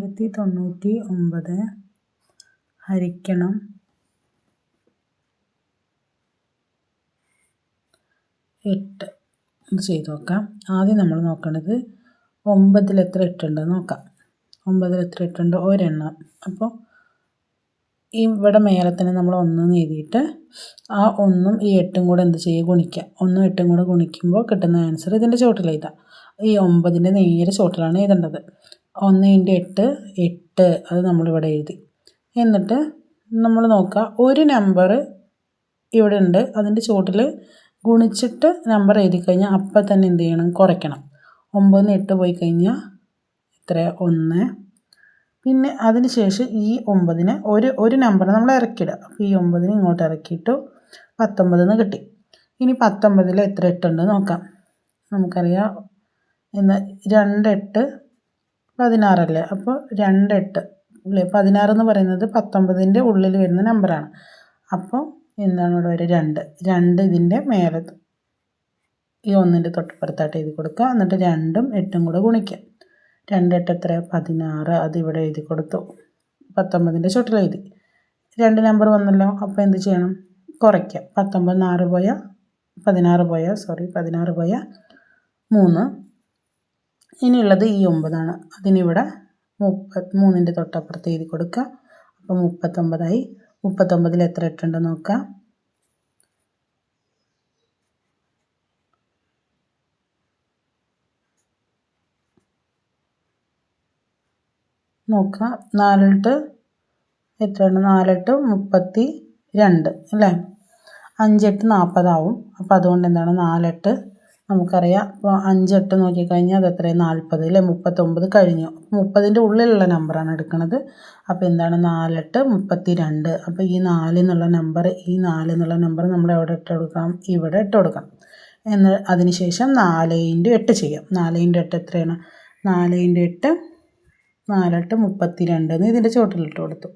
ആയിരത്തി തൊണ്ണൂറ്റി ഒമ്പത് ഹരിക്കണം. എട്ട്. ചെയ്ത് നോക്കാം. ആദ്യം നമ്മൾ നോക്കേണ്ടത് ഒമ്പതിൽ എത്ര എട്ടുണ്ട് നോക്കാം. ഒമ്പതിൽ എത്ര എട്ടുണ്ട്? ഒരെണ്ണം. അപ്പോൾ ഇവിടെ മേലെ തന്നെ നമ്മൾ ഒന്ന് എഴുതിയിട്ട് ആ ഒന്നും ഈ എട്ടും കൂടെ എന്ത് ചെയ്യുക? ഗുണിക്കുക. ഒന്നും എട്ടും കൂടെ ഗുണിക്കുമ്പോൾ കിട്ടുന്ന ആൻസർ ഇതിന്റെ ചോട്ടിൽ എഴുതാം. ഈ ഒമ്പതിന്റെ നേരെ ചോട്ടിലാണ് എഴുതേണ്ടത്. ഒന്ന് ഇന്റു എട്ട് എട്ട് അത് നമ്മളിവിടെ എഴുതി. എന്നിട്ട് നമ്മൾ നോക്കുക ഒരു നമ്പർ ഇവിടെ ഉണ്ട് അതിന്റെ ചുവട്ടിൽ ഗുണിച്ചിട്ട് നമ്പർ എഴുതി കഴിഞ്ഞാൽ അപ്പം തന്നെ എന്ത് ചെയ്യണം? കുറയ്ക്കണം. ഒമ്പതിന് എട്ട് പോയി കഴിഞ്ഞാൽ എത്ര ഒന്ന്. പിന്നെ അതിന് ശേഷം ഈ ഒമ്പതിന് ഒരു ഒരു നമ്പർ നമ്മൾ ഇറക്കിയിടുക. അപ്പോൾ ഈ ഒമ്പതിന് ഇങ്ങോട്ട് ഇറക്കിയിട്ടു പത്തൊമ്പതെന്ന് കിട്ടി. ഇനി പത്തൊമ്പതിൽ എത്ര എട്ടുണ്ട് നോക്കാം. നമുക്കറിയാം. ഇന്ന് രണ്ടെട്ട് പതിനാറല്ലേ? അപ്പോൾ രണ്ട് എട്ട് അല്ലേ? പതിനാറ് എന്ന് പറയുന്നത് പത്തൊമ്പതിന്റെ ഉള്ളിൽ വരുന്ന നമ്പറാണ്. അപ്പോൾ എന്താണ് ഇവിടെ ഒരു രണ്ട്? രണ്ട് ഇതിന്റെ മേലെ ഈ ഒന്നിന്റെ തൊട്ടപ്പുറത്തായിട്ട് എഴുതി കൊടുക്കുക. എന്നിട്ട് രണ്ടും എട്ടും കൂടെ ഗുണിക്കുക. രണ്ട് എട്ട് എത്ര? പതിനാറ്. അത് ഇവിടെ എഴുതി കൊടുത്തു. പത്തൊമ്പതിന്റെ ചുട്ടിൽ എഴുതി. രണ്ട് നമ്പർ വന്നല്ലോ. അപ്പോൾ എന്ത് ചെയ്യണം? കുറയ്ക്കുക. പത്തൊമ്പത് ആറ് പോയ പതിനാറ് പോയ സോറി പതിനാറ് പോയ മൂന്ന്. ഇനിയുള്ളത് ഈ ഒമ്പതാണ്. അതിനിവിടെ മുപ്പത്തി മൂന്നിന്റെ തൊട്ടപ്പുറത്ത് എഴുതി കൊടുക്കുക. അപ്പോൾ മുപ്പത്തൊമ്പതായി. മുപ്പത്തൊമ്പതിൽ എത്ര എട്ടുണ്ട് നോക്കാം നോക്കാം നാലെട്ട് എത്രയാണ്? നാലെട്ട് മുപ്പത്തി രണ്ട് അല്ലേ? അഞ്ചെട്ട് നാൽപ്പതാവും. അപ്പോൾ അതുകൊണ്ട് എന്താണ്? നാലെട്ട് നമുക്കറിയാം. ഇപ്പോൾ അഞ്ചെട്ട് നോക്കിക്കഴിഞ്ഞാൽ അത് എത്രയാണ് നാൽപ്പത് അല്ലേ? മുപ്പത്തൊമ്പത് കഴിഞ്ഞു. മുപ്പതിന്റെ ഉള്ളിലുള്ള നമ്പറാണ് എടുക്കുന്നത് അപ്പോൾ എന്താണ്? നാലെട്ട് മുപ്പത്തി രണ്ട് അപ്പോൾ ഈ നാല് എന്നുള്ള നമ്പർ ഈ നാല് എന്നുള്ള നമ്പർ നമ്മൾ എവിടെ ഇട്ട് കൊടുക്കണം? ഇവിടെ ഇട്ട് കൊടുക്കണം. എന്ന് അതിന് ശേഷം നാല് ഇന്റു എട്ട് ചെയ്യാം. നാല് ഇന്റു എട്ട് എത്രയാണ്? നാല് ഇന്റു എട്ട് നാലെട്ട് മുപ്പത്തി രണ്ട് എന്ന് ഇതിന്റെ ചുവട്ടിലിട്ട് കൊടുത്തു.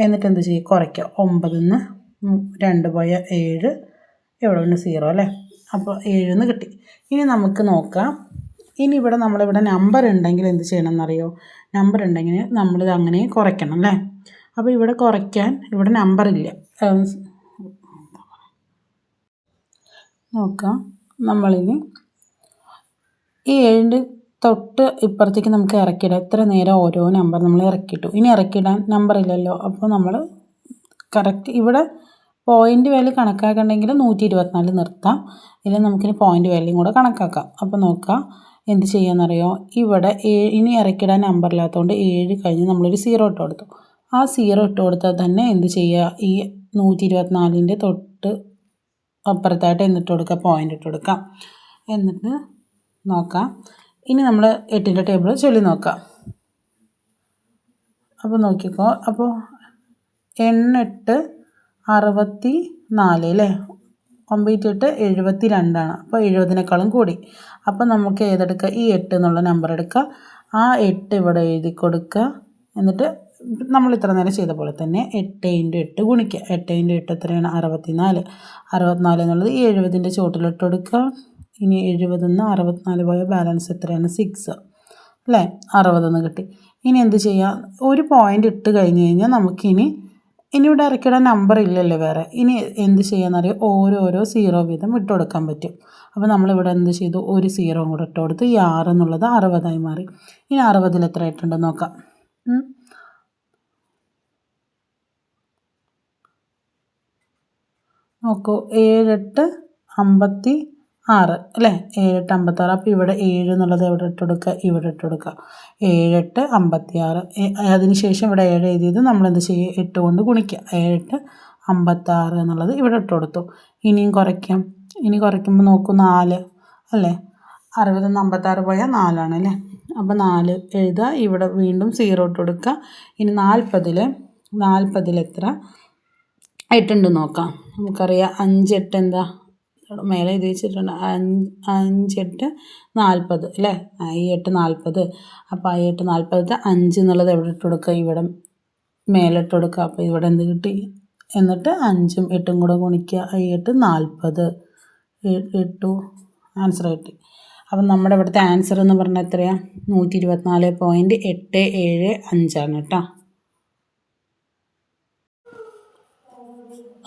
എന്നിട്ട് എന്ത് ചെയ്യും? കുറയ്ക്കുക ഒമ്പതിൽ നിന്ന് രണ്ട് പോയ ഏഴ് എവിടെ ഉണ്ട് സീറോ അല്ലേ? അപ്പോൾ ഏഴെന്ന് കിട്ടി. ഇനി നമുക്ക് നോക്കാം. ഇനി ഇവിടെ നമ്മളിവിടെ നമ്പർ ഉണ്ടെങ്കിൽ എന്ത് ചെയ്യണം എന്നറിയോ നമ്പർ ഉണ്ടെങ്കിൽ നമ്മളിത് അങ്ങനെ കുറയ്ക്കണം അല്ലേ? അപ്പോൾ ഇവിടെ കുറയ്ക്കാൻ ഇവിടെ നമ്പർ ഇല്ല. നോക്കാം. നമ്മളിനി ഈ ഏഴിന്റെ തൊട്ട് ഇപ്പുറത്തേക്ക് നമുക്ക് ഇറക്കിയിടാം. എത്ര നേരം ഓരോ നമ്പർ നമ്മൾ ഇറക്കിയിട്ടു. ഇനി ഇറക്കിയിടാൻ നമ്പർ ഇല്ലല്ലോ. അപ്പോൾ നമ്മൾ കറക്റ്റ് ഇവിടെ പോയിന്റ് വാല്യൂ കണക്കാക്കണമെങ്കിൽ നൂറ്റി ഇരുപത്തിനാല് നിർത്താം. ഇല്ലെങ്കിൽ നമുക്കിനി പോയിന്റ് വാല്യൂ കൂടെ കണക്കാക്കാം. അപ്പോൾ നോക്കാം എന്ത് ചെയ്യാമെന്നറിയോ ഇവിടെ ഇനി ഇറക്കിടാൻ നമ്പർ ഇല്ലാത്തതുകൊണ്ട് ഏഴ് കഴിഞ്ഞ് നമ്മളൊരു സീറോ ഇട്ട് കൊടുത്തു. ആ സീറോ ഇട്ട് കൊടുത്താൽ തന്നെ എന്ത് ചെയ്യുക ഈ നൂറ്റി ഇരുപത്തിനാലിന്റെ തൊട്ട് അപ്പുറത്തായിട്ട് എന്നിട്ട് കൊടുക്കുക പോയിന്റ് ഇട്ട് കൊടുക്കാം. എന്നിട്ട് നോക്കാം. ഇനി നമ്മൾ എട്ടിന്റെ ടേബിൾ ചൊല്ലി നോക്കാം. അപ്പോൾ നോക്കിക്കോ അപ്പോൾ എണ്ണെട്ട് അറുപത്തി നാല് അല്ലേ ഒമ്പത്തിയെട്ട് എഴുപത്തി രണ്ടാണ് അപ്പോൾ എഴുപതിനേക്കാളും കൂടി. അപ്പോൾ നമുക്ക് ഏതെടുക്കുക? ഈ എട്ട് എന്നുള്ള നമ്പർ എടുക്കുക. ആ എട്ട് ഇവിടെ എഴുതി കൊടുക്കുക. എന്നിട്ട് നമ്മൾ ഇത്ര നേരം ചെയ്ത പോലെ തന്നെ എട്ട് ഇന്റു എട്ട് ഗുണിക്കുക. എട്ട് ഇന്റു എട്ട് എത്രയാണ്? അറുപത്തി നാല് അറുപത്തിനാല് എന്നുള്ളത് ഈ എഴുപതിന്റെ ചുവട്ടിലിട്ട് കൊടുക്കുക. ഇനി എഴുപതിൽ നിന്ന് അറുപത്തിനാല് പോയ ബാലൻസ് എത്രയാണ്? സിക്സ് അല്ലേ അറുപതെന്ന് കിട്ടി. ഇനി എന്ത് ചെയ്യാം? ഒരു പോയിന്റ് ഇട്ട് കഴിഞ്ഞ് കഴിഞ്ഞാൽ നമുക്കിനി ഇനി ഇവിടെ ഇറക്കിയിടാൻ നമ്പർ ഇല്ലല്ലോ വേറെ. ഇനി എന്ത് ചെയ്യാന്നറിയോ ഓരോരോ സീറോ വീതം ഇട്ട് കൊടുക്കാൻ പറ്റും. അപ്പോൾ നമ്മളിവിടെ എന്ത് ചെയ്തു? ഒരു സീറോ കൂടെ ഇട്ട് കൊടുത്ത്. ഈ ആറ് എന്നുള്ളത് അറുപതായി മാറി. ഇനി അറുപതിൽ എത്ര ആയിട്ടുണ്ടെന്ന് നോക്കാം. നോക്കൂ. ഏഴെട്ട് അമ്പത്തി ആറ് അല്ലേ? ഏഴെട്ട് അമ്പത്താറ്. അപ്പോൾ ഇവിടെ ഏഴ് എന്നുള്ളത് എവിടെ ഇട്ട് കൊടുക്കുക? ഇവിടെ ഇട്ട് കൊടുക്കുക. ഏഴെട്ട് അമ്പത്തി ആറ് അതിന് ശേഷം ഇവിടെ ഏഴ് എഴുതിയത് നമ്മൾ എന്ത് ചെയ്യുക എട്ട് കൊണ്ട് ഗുണിക്കുക. ഏഴെട്ട് അമ്പത്താറ് എന്നുള്ളത് ഇവിടെ ഇട്ട് കൊടുത്തു. ഇനിയും കുറയ്ക്കാം. ഇനി കുറയ്ക്കുമ്പോൾ നോക്കൂ നാല് അല്ലേ? അറുപത് നിന്ന് അമ്പത്താറ് പോയാൽ നാലാണ് അല്ലേ? അപ്പോൾ നാല് എഴുതുക. ഇവിടെ വീണ്ടും സീറോ ഇട്ട് കൊടുക്കുക. ഇനി നാൽപ്പതിൽ നാൽപ്പതിൽ എത്ര? എട്ടുണ്ട് നോക്കാം. നമുക്കറിയാം. അഞ്ചെട്ട് എന്താ? മേലെ എഴുതി വെച്ചിട്ടുണ്ട്. അഞ്ചെട്ട് നാൽപ്പത് അല്ലേ? ഈ എട്ട് നാൽപ്പത്. അപ്പോൾ ഈ എട്ട് നാൽപ്പത് അഞ്ച് എന്നുള്ളത് എവിടെ ഇട്ട് കൊടുക്കുക ഇവിടെ മേലെ ഇട്ട് കൊടുക്കുക അപ്പോൾ ഇവിടെ എന്ത് കിട്ടി? എന്നിട്ട് അഞ്ചും എട്ടും കൂടെ ഗുണിക്കുക ഈ എട്ട് നാൽപ്പത്. ഇട്ടു ആൻസർ കിട്ടി. അപ്പം നമ്മുടെ ഇവിടുത്തെ ആൻസർ എന്ന് പറഞ്ഞാൽ എത്രയാണ് നൂറ്റി ഇരുപത്തിനാല് പോയിന്റ് എട്ട് ഏഴ് അഞ്ചാണ് കേട്ടോ.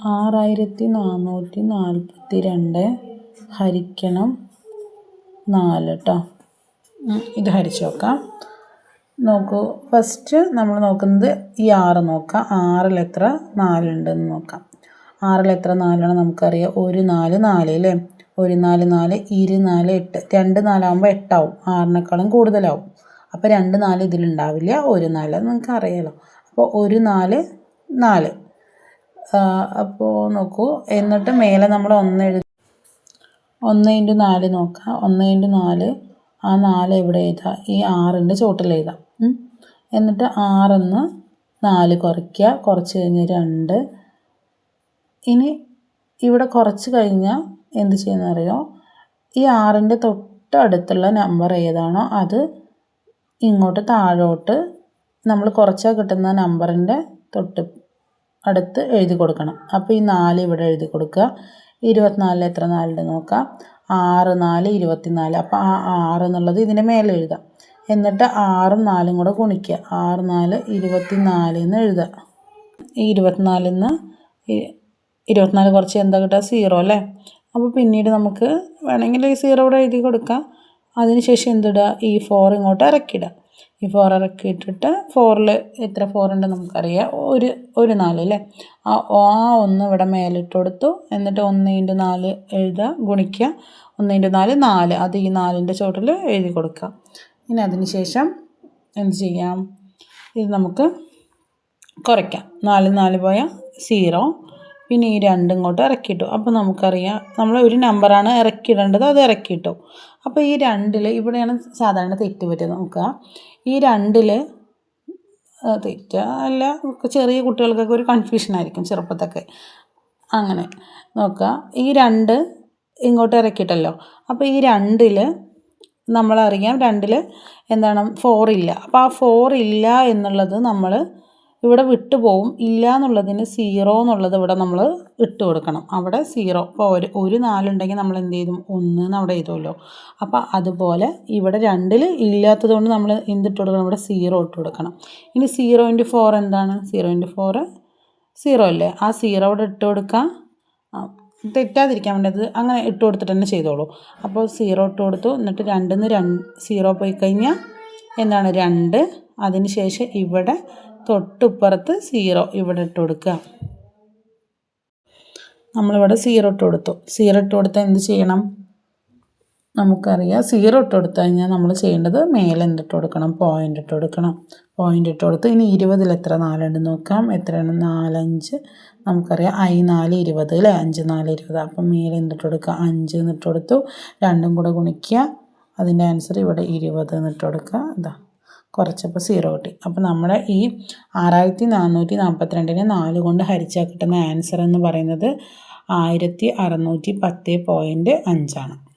ആറായിരത്തി നാനൂറ്റി നാൽപ്പത്തി രണ്ട് ഹരിക്കണം നാല് കേട്ടോ ഇത് ഹരിച്ചു നോക്കാം. നോക്കൂ ഫസ്റ്റ് നമ്മൾ നോക്കുന്നത് ഈ ആറ് നോക്കാം. ആറിൽ എത്ര? നാലുണ്ടെന്ന് നോക്കാം. ആറിൽ എത്ര നാലാണ് നമുക്കറിയാം? ഒരു നാല് നാല് അല്ലേ ഒരു നാല് നാല് ഇരു നാല് എട്ട്. രണ്ട് നാലാകുമ്പോൾ എട്ടാവും. ആറിനേക്കാളും കൂടുതലാവും. അപ്പോൾ രണ്ട് നാല് ഇതിലുണ്ടാവില്ല. ഒരു നാല് നിങ്ങൾക്ക് അറിയാലോ അപ്പോൾ ഒരു നാല് നാല്. അപ്പോൾ നോക്കൂ. എന്നിട്ട് മേലെ നമ്മൾ ഒന്ന് എഴുതി ഒന്ന് ഇന്റു നാല് നോക്കാം. ഒന്ന് ഇന്റു നാല്. ആ നാല് എവിടെ എഴുതാം? ഈ ആറിന്റെ ചോട്ടിൽ എഴുതാം. എന്നിട്ട് ആറെന്ന് നാല് കുറയ്ക്കുക. കുറച്ച് കഴിഞ്ഞ് രണ്ട്. ഇനി ഇവിടെ കുറച്ച് കഴിഞ്ഞാൽ എന്ത് ചെയ്യുന്നറിയോ ഈ ആറിന്റെ തൊട്ടടുത്തുള്ള നമ്പർ ഏതാണോ അത് ഇങ്ങോട്ട് താഴോട്ട് നമ്മൾ കുറച്ചാൽ കിട്ടുന്ന നമ്പറിന്റെ തൊട്ട് അടുത്ത് എഴുതി കൊടുക്കണം. അപ്പോൾ ഈ നാല് ഇവിടെ എഴുതി കൊടുക്കുക. ഇരുപത്തിനാലിൽ എത്ര നാലുണ്ട് നോക്കാം. ആറ് നാല് ഇരുപത്തിനാല്. അപ്പോൾ ആ ആറ് എന്നുള്ളത് ഇതിന്റെ മേലെ എഴുതാം എന്നിട്ട് ആറും നാലും കൂടെ ഗുണിക്കുക. ആറ് നാല് ഇരുപത്തി എന്ന് നിന്ന് എഴുതുക. ഈ ഇരുപത്തിനാലിൽ നിന്ന് ഇരുപത്തിനാല് കുറച്ച് എന്താ കിട്ടുക? സീറോ അല്ലേ? അപ്പോൾ പിന്നീട് നമുക്ക് വേണമെങ്കിൽ ഈ സീറോ ഇവിടെ എഴുതി കൊടുക്കാം. അതിനുശേഷം എന്തിടുക? ഈ ഫോർ ഇങ്ങോട്ട് ഇറക്കിയിടുക. ഈ ഫോർ ഇറക്കിയിട്ടിട്ട് ഫോറിൽ എത്ര ഫോർ ഉണ്ട് നമുക്കറിയാം. ഒരു ഒരു നാല് അല്ലേ ആ ആ ഒന്ന് ഇവിടെ മേലിട്ട് കൊടുത്തു. എന്നിട്ട് ഒന്ന് ഇന്റു നാല് എഴുതുക ഗുണിക്കുക. ഒന്ന് ഇന്റു നാല് നാല്. അത് ഈ നാലിന്റെ ചോട്ടിൽ എഴുതി കൊടുക്കുക. ഇനി അതിന് ശേഷം എന്ത് ചെയ്യാം? ഇത് നമുക്ക് കുറയ്ക്കാം. നാല് നാല് പോയാൽ സീറോ. പിന്നെ ഈ രണ്ടും ഇങ്ങോട്ട് ഇറക്കിയിട്ടു. അപ്പോൾ നമുക്കറിയാം നമ്മൾ ഒരു നമ്പറാണ് ഇറക്കിയിടേണ്ടത് അത് ഇറക്കിയിട്ടു. അപ്പോൾ ഈ രണ്ടിൽ ഇവിടെയാണ് സാധാരണ തെറ്റ് പറ്റുക നോക്കുക. ഈ രണ്ടിൽ തെറ്റ. അല്ല ചെറിയ കുട്ടികൾക്കൊക്കെ ഒരു കൺഫ്യൂഷൻ ആയിരിക്കും ചെറുപ്പത്തൊക്കെ. അങ്ങനെ നോക്കുക ഈ രണ്ട് ഇങ്ങോട്ട് ഇറക്കിയിട്ടല്ലോ. അപ്പോൾ ഈ രണ്ടിൽ നമ്മളറിയാം രണ്ടിൽ എന്താണ് ഫോറില്ല അപ്പോൾ ആ ഫോറില്ല എന്നുള്ളത് നമ്മൾ ഇവിടെ വിട്ടു പോവും ഇല്ല എന്നുള്ളതിന് സീറോ എന്നുള്ളത് ഇവിടെ നമ്മൾ ഇട്ട് കൊടുക്കണം. അവിടെ സീറോ. ഇപ്പോൾ ഒരു ഒരു നാലുണ്ടെങ്കിൽ നമ്മൾ എന്ത് ചെയ്തും ഒന്ന് എന്ന് അവിടെ എഴുതുമല്ലോ. അപ്പോൾ അതുപോലെ ഇവിടെ രണ്ടിൽ ഇല്ലാത്തത് കൊണ്ട് നമ്മൾ എന്തിട്ട് കൊടുക്കണം? ഇവിടെ സീറോ ഇട്ട് കൊടുക്കണം. ഇനി സീറോ ഇന്റു ഫോർ എന്താണ്? സീറോ ഇന്റു ഫോർ സീറോ അല്ലേ? ആ സീറോ ഇവിടെ ഇട്ട് കൊടുക്കാം. തെറ്റാതിരിക്കാൻ വേണ്ടത് അങ്ങനെ ഇട്ട് കൊടുത്തിട്ട് തന്നെ ചെയ്തോളൂ. അപ്പോൾ സീറോ ഇട്ട് കൊടുത്തു. എന്നിട്ട് രണ്ടിൽ നിന്ന് രണ്ട് സീറോ പോയി കഴിഞ്ഞാൽ എന്താണ്? രണ്ട്. അതിന് ശേഷം ഇവിടെ തൊട്ടിപ്പുറത്ത് സീറോ ഇവിടെ ഇട്ട് കൊടുക്കുക. നമ്മളിവിടെ സീറോ ഇട്ട് കൊടുത്തു. സീറോ ഇട്ട് കൊടുത്താൽ എന്ത് ചെയ്യണം? നമുക്കറിയാം. സീറോ ഇട്ട് കൊടുത്തു കഴിഞ്ഞാൽ നമ്മൾ ചെയ്യേണ്ടത് മേലെ എന്തിട്ട് കൊടുക്കണം? പോയിന്റ് ഇട്ട് കൊടുക്കണം. പോയിന്റ് ഇട്ട് കൊടുത്ത്. ഇനി ഇരുപതിൽ എത്ര? നാലുണ്ട്. നോക്കാം. എത്രയാണ്? നാലഞ്ച്. നമുക്കറിയാം. ഐ നാല് ഇരുപത് അല്ലേ? അഞ്ച് നാല് ഇരുപത്. അപ്പം മേലെ എന്തിട്ട് കൊടുക്കുക? അഞ്ച് എന്നിട്ട് കൊടുത്തു. രണ്ടും കൂടെ ഗുണിക്കുക. അതിന്റെ ആൻസർ ഇവിടെ ഇരുപത് എന്നിട്ട് കൊടുക്കുക. ഇതാ. കുറച്ചപ്പോൾ സീറോ കിട്ടി. അപ്പോൾ നമ്മുടെ ഈ ആറായിരത്തി നാനൂറ്റി നാൽപ്പത്തിരണ്ടിനെ നാല് കൊണ്ട് ഹരിച്ചാൽ കിട്ടുന്ന ആൻസർ എന്ന് പറയുന്നത് ആയിരത്തി അറുന്നൂറ്റി പത്ത് പോയിന്റ് അഞ്ചാണ്.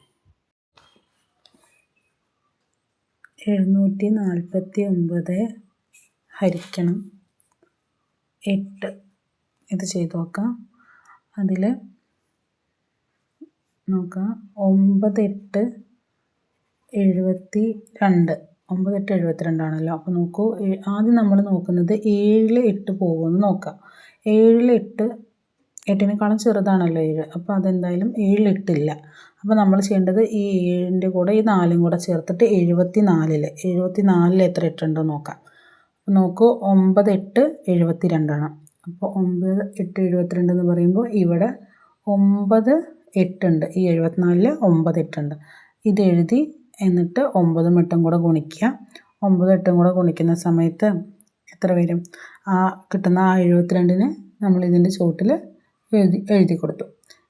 എഴുന്നൂറ്റി നാൽപ്പത്തി ഒമ്പത് ഹരിക്കണം. എട്ട്. ഇത് ചെയ്ത് നോക്കാം. അതിൽ നോക്കാം. ഒമ്പത് എട്ട് എഴുപത്തി രണ്ട് ഒമ്പത് എട്ട് എഴുപത്തിരണ്ടാണല്ലോ അപ്പോൾ നോക്കൂ ആദ്യം നമ്മൾ നോക്കുന്നത് ഏഴിൽ എട്ട് പോകുമെന്ന് നോക്കാം ഏഴിൽ എട്ട് എട്ടിനേക്കാളും ചെറുതാണല്ലോ ഏഴ്. അപ്പോൾ അതെന്തായാലും ഏഴിൽ എട്ടില്ല. അപ്പോൾ നമ്മൾ ചെയ്യേണ്ടത് ഈ ഏഴിന്റെ കൂടെ ഈ നാലും കൂടെ ചേർത്തിട്ട് എഴുപത്തി നാലിൽ എഴുപത്തി നാലിൽ എത്ര എട്ടുണ്ടോ നോക്കാം. അപ്പോൾ നോക്കൂ ഒമ്പത് എട്ട് എഴുപത്തി രണ്ടാണ് അപ്പോൾ ഒമ്പത് എട്ട് എഴുപത്തിരണ്ട് എന്ന് പറയുമ്പോൾ ഇവിടെ ഒമ്പത് എട്ടുണ്ട്. ഈ എഴുപത്തിനാലിൽ ഒമ്പത് എട്ടുണ്ട്. ഇത് എഴുതി എന്നിട്ട് ഒമ്പതും എട്ടും കൂടെ ഗുണിക്കുക. ഒമ്പതും എട്ടും കൂടെ ഗുണിക്കുന്ന സമയത്ത് എത്ര വരും? ആ കിട്ടുന്ന ആ എഴുപത്തിരണ്ടിന് നമ്മൾ ഇതിന്റെ ചുവട്ടിൽ എഴുതി എഴുതി കൊടുത്തു.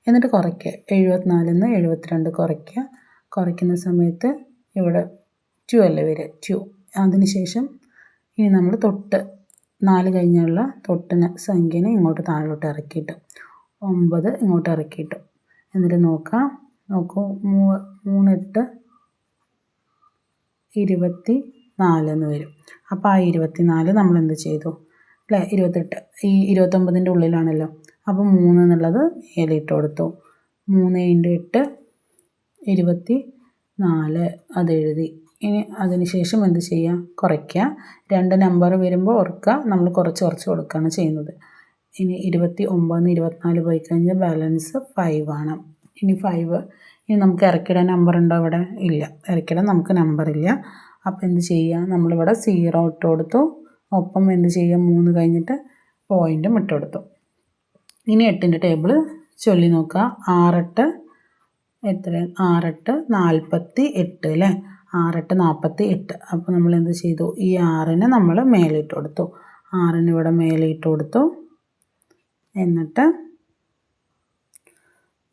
എന്നിട്ട് കുറയ്ക്കുക. എഴുപത്തിനാലിൽ നിന്ന് എഴുപത്തിരണ്ട് കുറയ്ക്കുക. കുറയ്ക്കുന്ന സമയത്ത് ഇവിടെ ട്യൂ അല്ലേ വരിക? ട്യൂ അതിന് ശേഷം ഇനി നമ്മൾ തൊട്ട് നാല് കഴിഞ്ഞുള്ള തൊട്ടിന് സംഖ്യനെ ഇങ്ങോട്ട് താഴോട്ട് ഇറക്കിയിട്ടു. ഒമ്പത് ഇങ്ങോട്ട് ഇറക്കിയിട്ടു. എന്നിട്ട് നോക്കാം. നോക്കൂ. മൂ മൂന്നെട്ട് ഇരുപത്തി നാല് എന്ന് വരും. അപ്പോൾ ആ ഇരുപത്തി നാല് നമ്മൾ എന്ത് ചെയ്തു? അല്ലേ? ഇരുപത്തെട്ട്. ഈ ഇരുപത്തൊമ്പതിന്റെ ഉള്ളിലാണല്ലോ. അപ്പോൾ മൂന്ന് എന്നുള്ളത് മേലിട്ട് കൊടുത്തു. മൂന്ന് ഇന്റു എട്ട് ഇരുപത്തി നാല് അതെഴുതി ഇനി അതിനുശേഷം എന്ത് ചെയ്യുക? കുറയ്ക്കുക. രണ്ട് നമ്പർ വരുമ്പോൾ ഓർക്കുക. നമ്മൾ കുറച്ച് കുറച്ച് കൊടുക്കുകയാണ് ചെയ്യുന്നത്. ഇനി ഇരുപത്തി ഒമ്പതിന് ഇരുപത്തിനാല് പോയി കഴിഞ്ഞാൽ ബാലൻസ് ഫൈവ് ആണ്. ഇനി ഫൈവ് ഇനി നമുക്ക് ഇറക്കിടാൻ നമ്പർ ഉണ്ടോ ഇവിടെ ഇല്ല. ഇറക്കിടാൻ നമുക്ക് നമ്പർ ഇല്ല. അപ്പോൾ എന്ത് ചെയ്യുക നമ്മളിവിടെ സീറോ ഇട്ട് കൊടുത്തു. ഒപ്പം എന്ത് ചെയ്യുക മൂന്ന് കഴിഞ്ഞിട്ട് പോയിന്റും ഇട്ട് കൊടുത്തു. ഇനി എട്ടിന്റെ ടേബിൾ ചൊല്ലി നോക്കുക. ആറെട്ട് എത്ര ആറെട്ട് നാൽപ്പത്തി എട്ട് അല്ലേ? ആറെട്ട് നാൽപ്പത്തി എട്ട് അപ്പോൾ നമ്മൾ എന്ത് ചെയ്തു? ഈ ആറിന് നമ്മൾ മേലിട്ട് കൊടുത്തു. ആറിന് ഇവിടെ മേലിട്ട് കൊടുത്തു. എന്നിട്ട്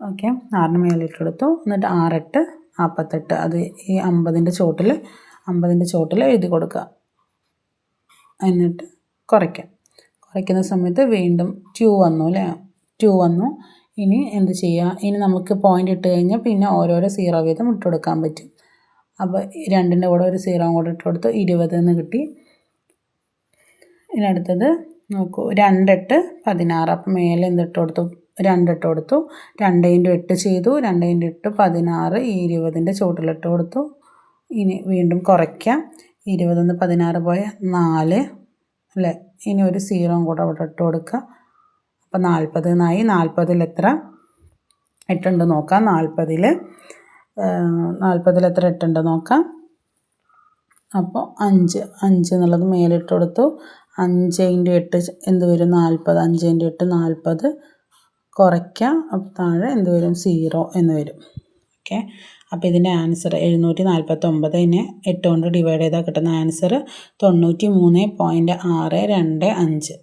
ഓക്കെ. ആറിന് മേലിട്ട് കൊടുത്തു. എന്നിട്ട് ആറെട്ട് നാൽപ്പത്തെട്ട് അത് ഈ അമ്പതിന്റെ ചോട്ടിൽ അമ്പതിന്റെ ചോട്ടിൽ എഴുതി കൊടുക്കുക. എന്നിട്ട് കുറയ്ക്കാം. കുറയ്ക്കുന്ന സമയത്ത് വീണ്ടും ട്യൂ വന്നു അല്ലേ? ട്യൂ വന്നു. ഇനി എന്ത് ചെയ്യുക? ഇനി നമുക്ക് പോയിന്റ് ഇട്ട് കഴിഞ്ഞാൽ പിന്നെ ഓരോരോ സീറോ വീതം ഇട്ട് കൊടുക്കാൻ പറ്റും. അപ്പോൾ രണ്ടിന്റെ കൂടെ ഒരു സീറോ കൂടെ ഇട്ട് കൊടുത്തു ഇരുപത് എന്ന് കിട്ടി. ഇനി അടുത്തത് നോക്കൂ. രണ്ടെട്ട് പതിനാറ്. അപ്പം മേലെ എന്തിട്ട് കൊടുത്തു? രണ്ടിട്ട് കൊടുത്തു. രണ്ട് ഇന്റു എട്ട് ചെയ്തു. രണ്ട് ഇന്റു എട്ട് പതിനാറ്. ഇരുപതിന്റെ ചുവട്ടിലിട്ട് കൊടുത്തു. ഇനി വീണ്ടും കുറയ്ക്കാം. ഇരുപതിന്ന് പതിനാറ് പോയ നാല്. അല്ലേ? ഇനി ഒരു സീറോം കൂടെ അവിടെ ഇട്ട് കൊടുക്കുക. അപ്പോൾ നാൽപ്പത് എന്നായി നാൽപ്പതിൽ എത്ര? എട്ടുണ്ട് നോക്കാം. നാൽപ്പതിൽ നാൽപ്പതിൽ എത്ര എട്ടുണ്ട് നോക്കാം. അപ്പോൾ അഞ്ച്. അഞ്ച് എന്നുള്ളത് മേലിട്ട് കൊടുത്തു. അഞ്ച് ഇന്റു എട്ട് എന്ത് വരും? നാൽപ്പത്. അഞ്ച് ഇന്റു എട്ട് നാൽപ്പത്. കുറയ്ക്കാം അപ്പോൾ താഴെ എന്ത് വരും സീറോ എന്ന് വരും. ഓക്കെ അപ്പോൾ ഇതിന്റെ ആൻസർ എഴുന്നൂറ്റി നാൽപ്പത്തൊമ്പതിനെ എട്ട് കൊണ്ട് ഡിവൈഡ് ചെയ്താൽ കിട്ടുന്ന ആൻസർ തൊണ്ണൂറ്റി മൂന്ന് പോയിന്റ് ആറ് രണ്ട് അഞ്ച്.